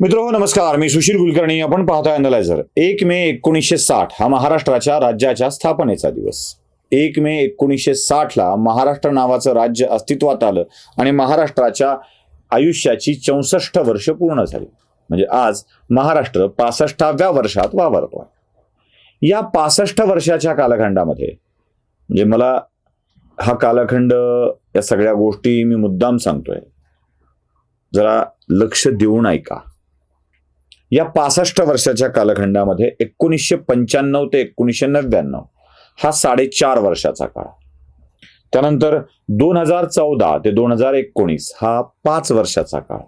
मित्र हो नमस्कार. मी सुशील कुलकर्णी. आपण पाहतोय अनलायझर एक मे एकोणीसशे साठ हा महाराष्ट्राच्या राज्याच्या स्थापनेचा दिवस. एक मे एकोणीसशे साठला महाराष्ट्र नावाचं राज्य अस्तित्वात आलं आणि महाराष्ट्राच्या आयुष्याची चौसष्ट वर्ष पूर्ण झाली. म्हणजे आज महाराष्ट्र पासष्टाव्या वर्षात वावरतोय. या पासष्ट वर्षाच्या कालखंडामध्ये म्हणजे मला हा कालखंड या सगळ्या गोष्टी मी मुद्दाम सांगतोय. जरा लक्ष देऊन ऐका. या पासष्ट वर्षाच्या कालखंडामध्ये एकोणीसशे पंच्याण्णव ते एकोणीसशे नव्याण्णव हा साडेचार वर्षाचा काळ. त्यानंतर दोन हजार चौदा ते दोन हजार एकोणीस हा पाच वर्षाचा काळ.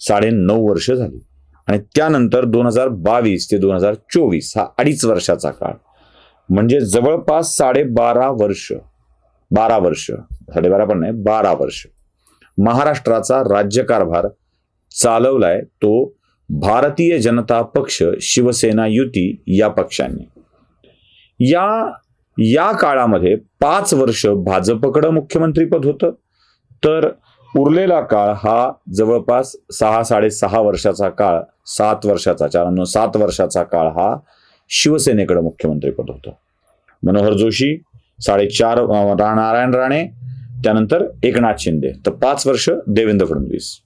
साडे नऊ वर्ष झाली. आणि त्यानंतर दोन हजार बावीस ते दोन हजार चोवीस हा अडीच वर्षाचा काळ. म्हणजे जवळपास साडेबारा वर्ष. बारा वर्ष. साडेबारा पण नाही बारा वर्ष. महाराष्ट्राचा राज्यकारभार चालवलाय तो भारतीय जनता पक्ष शिवसेना युती या पक्षांनी. या या काळामध्ये पाच वर्ष भाजपकडं मुख्यमंत्रीपद होतं. तर उरलेला काळ हा जवळपास सहा साडेसहा वर्षाचा काळ सात वर्षाचा चारांनो सात वर्षाचा काळ हा शिवसेनेकडे मुख्यमंत्रीपद होतं. मनोहर जोशी साडेचार नारायण राणे त्यानंतर एकनाथ शिंदे. तर पाच वर्ष देवेंद्र फडणवीस.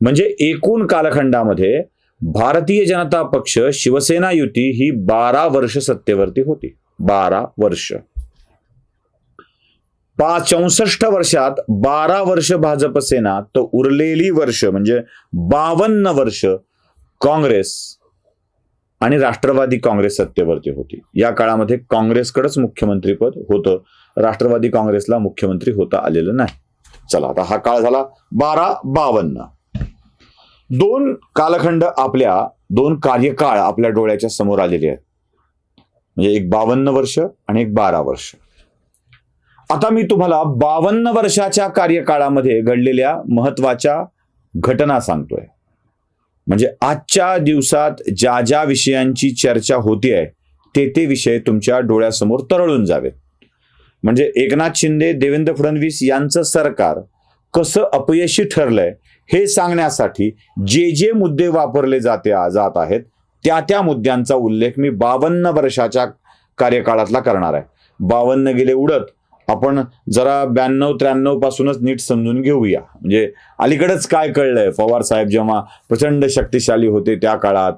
म्हणजे एकूण कालखंडामध्ये भारतीय जनता पक्ष शिवसेना युती ही बारा वर्ष सत्तेवरती होती. बारा वर्ष. पाच चौसष्ट वर्षात बारा वर्ष भाजप सेना तर उरलेली वर्ष म्हणजे बावन्न वर्ष काँग्रेस आणि राष्ट्रवादी काँग्रेस सत्तेवरती होती. या काळामध्ये काँग्रेसकडेच मुख्यमंत्रीपद होतं. राष्ट्रवादी काँग्रेसला मुख्यमंत्री होता आलेलं नाही. चला आता हा काळ झाला बारा बावन्न. दोन कालखंड आपल्या दोन कार्यकाळ आपल्या डोळ्याच्या समोर आलेले आहेत. म्हणजे एक बावन्न वर्ष आणि एक बारा वर्ष. आता मी तुम्हाला बावन्न वर्षाच्या कार्यकाळामध्ये घडलेल्या महत्त्वाच्या घटना सांगतोय. म्हणजे आजच्या दिवसात ज्या ज्या विषयांची चर्चा होतीये ते ते विषय तुमच्या डोळ्यासमोर तरळून जावेत. म्हणजे एकनाथ शिंदे देवेंद्र फडणवीस यांचं सरकार कसं अपयशी ठरलंय हे सांगण्यासाठी जे जे मुद्दे वापरले जाते जात आहेत त्या त्या मुद्द्यांचा उल्लेख मी बावन्न वर्षाच्या कार्यकाळातला करणार आहे. बावन्न गेले उडत आपण जरा ब्याण्णव त्र्याण्णव पासूनच नीट समजून घेऊया. म्हणजे अलीकडेच काय कळलंय? पवार साहेब जेव्हा प्रचंड शक्तिशाली होते त्या काळात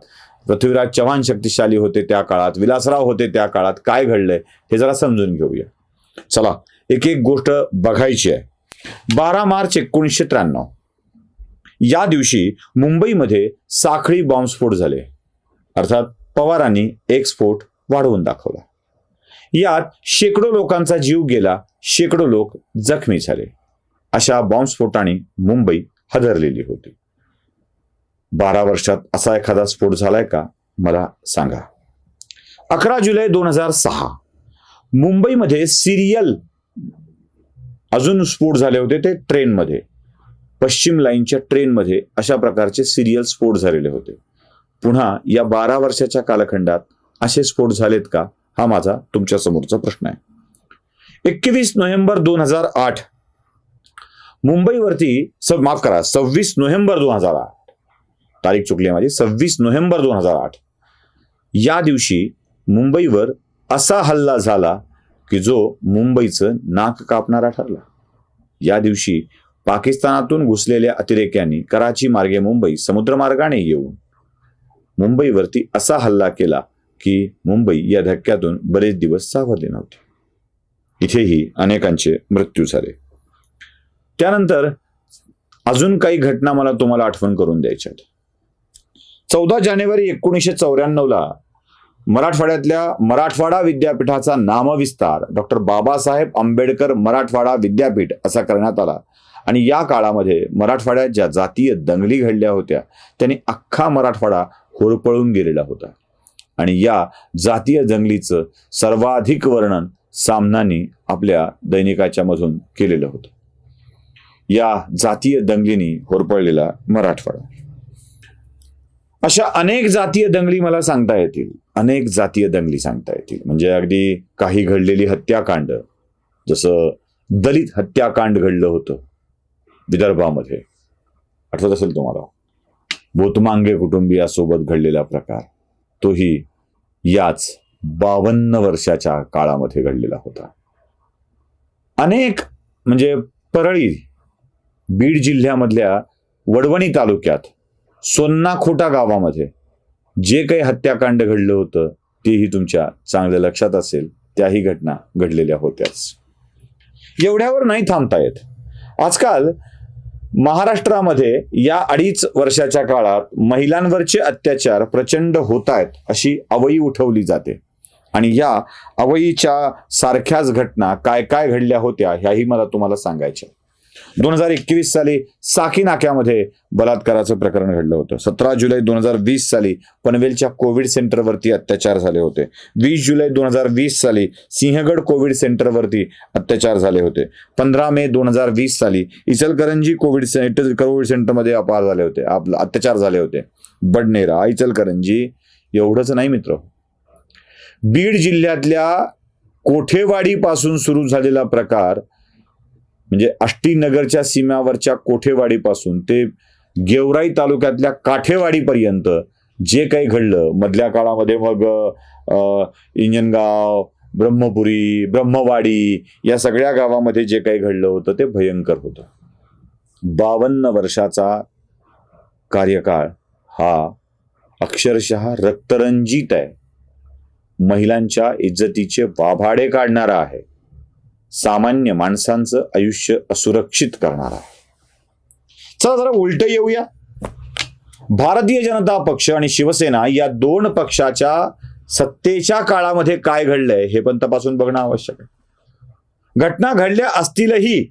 पृथ्वीराज चव्हाण शक्तिशाली होते त्या काळात विलासराव होते त्या काळात काय घडलंय हे जरा समजून घेऊया. चला एक एक गोष्ट बघायची आहे. बारा मार्च एकोणीसशे त्र्याण्णव. या दिवशी मुंबईमध्ये साखळी बॉम्बस्फोट झाले. अर्थात पवारांनी एक स्फोट वाढवून दाखवला. यात शेकडो लोकांचा जीव गेला शेकडो लोक जखमी झाले. अशा बॉम्बस्फोटाने मुंबई हदरलेली होती. बारा वर्षात असा एखादा स्फोट झालाय का? मला सांगा. अकरा जुलै दोन हजार सहा. मुंबईमध्ये सिरियल अजून स्फोट झाले होते ते ट्रेनमध्ये. पश्चिम लाईनच्या ट्रेनमध्ये अशा प्रकारचे सिरियल स्फोट झालेले होते. पुन्हा या बारा वर्षाच्या कालखंडात असे स्फोट झालेत का? हा माझा तुमच्या समोरचा प्रश्न आहे. एकवीस नोव्हेंबर दोन हजार आठ. मुंबईवरती सब माफ करा सव्वीस नोव्हेंबर दोन हजार आठ. तारीख चुकली आहे माझी सव्वीस नोव्हेंबर दोन हजार आठ. या दिवशी मुंबईवर असा हल्ला झाला की जो मुंबईचं नाक कापणारा ठरला. या दिवशी पाकिस्तानातून घुसलेल्या अतिरेक्यांनी कराची मार्गे मुंबई समुद्रमार्गाने येऊन मुंबईवरती असा हल्ला केला की मुंबई या धक्क्यातून बरेच दिवस सावरले नव्हते. इथेही अनेकांचे मृत्यू झाले. त्यानंतर अजून काही घटना मला तुम्हाला आठवण करून द्यायच्या चौदा जानेवारी एकोणीसशे चौऱ्याण्णवला मराठवाड्यातल्या मराठवाडा विद्यापीठाचा नामविस्तार डॉक्टर बाबासाहेब आंबेडकर मराठवाडा विद्यापीठ असा करण्यात आला. आणि या काळामध्ये मराठवाड्यात ज्या जातीय दंगली घडल्या होत्या. त्यांनी अख्खा मराठवाडा होरपळून गेलेला होता. आणि या जातीय दंगलीचं सर्वाधिक वर्णन सामनानी आपल्या दैनिकाच्या मधून केलेलं होतं. या जातीय दंगलीनी होरपळलेला मराठवाडा. अशा अनेक जातीय दंगली मला सांगता येतील. अनेक जातीय दंगली सांगता येतील. म्हणजे अगदी काही घडलेली हत्याकांड जसं दलित हत्याकांड घडलं होतं विदर्भामध्ये. आठवत असेल तुम्हाला? बोतमांगे कुटुंबियासोबत घडलेला प्रकार. तोही याच बावन्न वर्षाच्या काळामध्ये घडलेला होता. अनेक म्हणजे परळी बीड जिल्ह्यामधल्या वडवणी तालुक्यात सोन्नाखोटा गावामध्ये जे काही हत्याकांड घडलं होतं तेही तुमच्या चांगल्या लक्षात असेल. त्याही घटना घडलेल्या होत्याच. एवढ्यावर नाही थांबता येत. आजकाल महाराष्ट्रामध्ये या अडीच वर्षाच्या काळात महिलांवरचे अत्याचार प्रचंड होत आहेत अशी अवयी उठवली जाते. आणि या अवईच्या सारख्याच घटना काय काय घडल्या होत्या ह्याही मला तुम्हाला सांगायच्या दोन हजार एकवीस साली साकी नाक्यामध्ये बलात्काराचं प्रकरण घडलं होतं. सतरा जुलै दोन हजार वीस साली पनवेलच्या कोविड सेंटरवरती अत्याचार झाले होते. वीस जुलै दोन हजार वीस साली सिंहगड कोविड सेंटरवरती अत्याचार झाले होते. पंधरा मे दोन हजार वीस साली इचलकरंजी कोविड सेंटर कोविड सेंटरमध्ये अपार झाले होते. आपलं अत्याचार झाले होते. बडनेरा इचलकरंजी एवढंच नाही मित्र. बीड जिल्ह्यातल्या कोठेवाडीपासून सुरू झालेला प्रकार म्हणजे आष्टीनगरच्या सीमावरच्या कोठेवाडीपासून ते गेवराई तालुक्यातल्या काठेवाडीपर्यंत जे काही घडलं मधल्या काळामध्ये मग इंजनगाव ब्रह्मपुरी ब्रह्मवाडी या सगळ्या गावामध्ये जे काही घडलं होतं ते भयंकर होतं. बावन्न वर्षाचा कार्यकाळ हा अक्षरशः रक्तरंजित आहे. महिलांच्या इज्जतीचे वाभाडे काढणारा आहे. सामान्य माणसांचं आयुष्य असुरक्षित करणारा चला जरा उलट येऊया. भारतीय जनता पक्ष आणि शिवसेना या दोन पक्षाच्या सत्तेच्या काळामध्ये काय घडलंय हे पण तपासून बघणं आवश्यक आहे. घटना घडल्या असतीलही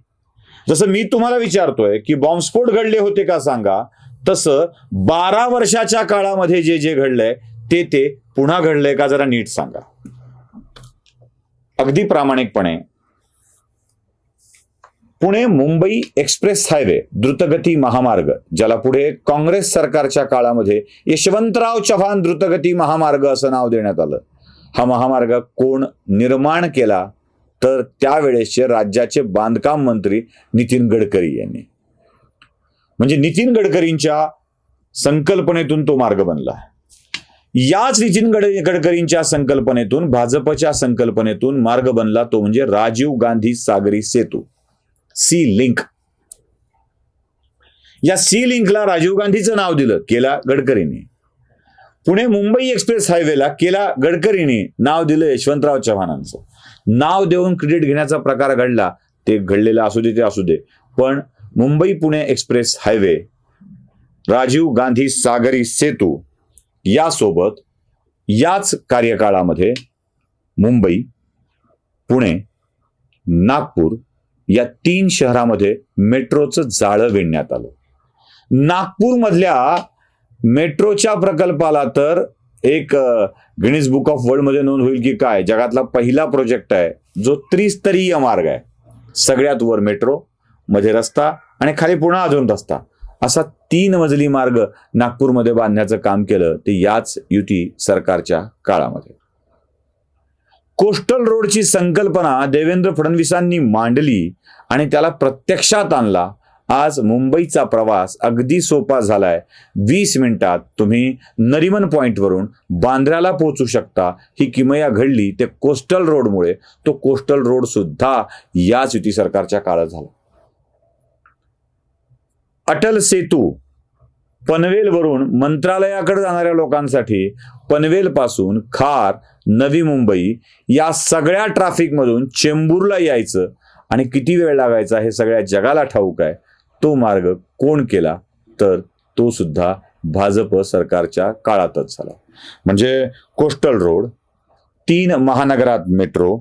जसं मी तुम्हाला विचारतोय की बॉम्बस्फोट घडले होते का सांगा तसं बारा वर्षाच्या काळामध्ये जे जे घडलंय ते ते पुन्हा घडलंय का जरा नीट सांगा. अगदी प्रामाणिकपणे पुणे मुंबई एक्सप्रेस हायवे द्रुतगती महामार्ग ज्याला पुढे काँग्रेस सरकारच्या काळामध्ये यशवंतराव चव्हाण द्रुतगती महामार्ग असं नाव देण्यात आलं. हा महामार्ग कोण निर्माण केला? तर त्यावेळेसचे राज्याचे बांधकाम मंत्री नितीन गडकरी यांनी. म्हणजे नितीन गडकरींच्या संकल्पनेतून तो मार्ग बनला. याच नितीन गड गडकरींच्या संकल्पनेतून भाजपच्या संकल्पनेतून मार्ग बनला तो म्हणजे राजीव गांधी सागरी सेतू. Sea link. या सी लिंकला राजीव गांधीचं नाव दिलं केला गडकरींनी. पुणे मुंबई एक्सप्रेस हायवेला केला गडकरींनी नाव दिलं यशवंतराव चव्हाणांचं. नाव देऊन क्रेडिट घेण्याचा प्रकार घडला ते घडलेला असू दे ते असू दे. पण मुंबई पुणे एक्सप्रेस हायवे राजीव गांधी सागरी सेतू यासोबत याच कार्यकाळामध्ये मुंबई पुणे नागपूर या तीन शहरामध्ये मेट्रोचं जाळं विणण्यात आलं. नागपूरमधल्या मेट्रोच्या प्रकल्पाला तर एक गिनीज बुक ऑफ वर्ल्डमध्ये नोंद होईल की काय? जगातला पहिला प्रोजेक्ट आहे. जो त्रिस्तरीय मार्ग आहे. सगळ्यात वर मेट्रो मध्ये रस्ता आणि खाली पुन्हा अजून रस्ता. असा तीन मजली मार्ग नागपूरमध्ये बांधण्याचं काम केलं ते याच युती सरकारच्या काळामध्ये. कोस्टल रोडची संकल्पना देवेंद्र फडणवीसांनी मांडली आणि त्याला प्रत्यक्षात आणला. आज मुंबईचा प्रवास अगदी सोपा झालाय. वीस मिनिटात तुम्ही नरिमन पॉईंटवरून बांद्र्याला पोहोचू शकता. ही किमया घडली ते कोस्टल रोडमुळे. तो कोस्टल रोड सुद्धा याच युती सरकारच्या काळात झाला. अटल सेतू पनवेलवरून मंत्रालयाकडे जाणाऱ्या लोकांसाठी पनवेलपासून खार नवी मुंबई या सगळ्या ट्रॅफिकमधून चेंबूरला यायचं आणि किती वेळ लागायचा हे सगळ्या जगाला ठाऊक आहे. तो मार्ग कोण केला? तर तो सुद्धा भाजप सरकारच्या काळातच झाला. म्हणजे कोस्टल रोड तीन महानगरात metro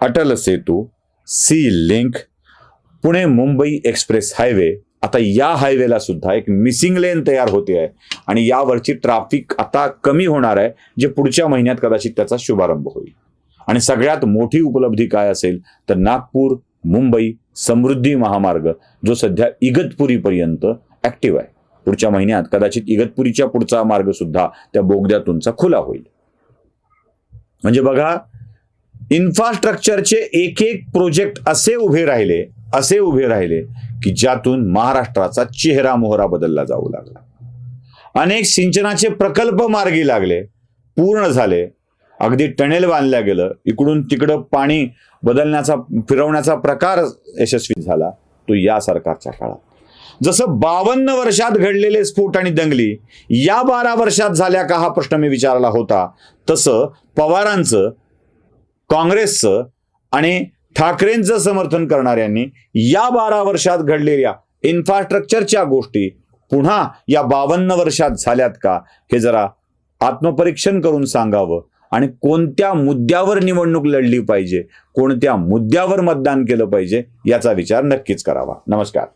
Atal Setu sea link Pune Mumbai express highway आता या हायवेला सुद्धा एक मिसिंग लेन तयार होते आहे. आणि यावरची ट्राफिक आता कमी होणार आहे जे पुढच्या महिन्यात कदाचित त्याचा शुभारंभ होईल. आणि सगळ्यात मोठी उपलब्धी काय असेल तर नागपूर मुंबई समृद्धी महामार्ग जो सध्या इगतपुरीपर्यंत ऍक्टिव्ह आहे. पुढच्या महिन्यात कदाचित इगतपुरीच्या पुढचा मार्ग सुद्धा त्या बोगद्यातूनचा खुला होईल. म्हणजे बघा इन्फ्रास्ट्रक्चरचे एक एक प्रोजेक्ट असे उभे राहिले असे उभे राहिले की ज्यातून महाराष्ट्राचा चेहरा मोहरा बदलला जाऊ लागला. अनेक सिंचनाचे प्रकल्प मार्गी लागले पूर्ण झाले. अगदी टनेल बांधल्या गेलं. इकडून तिकडं पाणी बदलण्याचा फिरवण्याचा प्रकार यशस्वी झाला तो या सरकारच्या काळात. जसं बावन्न वर्षात घडलेले स्फोट आणि दंगली या बारा वर्षात झाल्या का हा प्रश्न मी विचारला होता. तसं पवारांचं काँग्रेसचं आणि ठाकरेंचं समर्थन करणाऱ्यांनी या बारा वर्षात घडलेल्या इन्फ्रास्ट्रक्चरच्या गोष्टी पुन्हा या बावन्न वर्षात झाल्यात का हे जरा आत्मपरीक्षण करून सांगावं. आणि कोणत्या मुद्द्यावर निवडणूक लढली पाहिजे कोणत्या मुद्द्यावर मतदान केलं पाहिजे याचा विचार नक्कीच करावा. नमस्कार.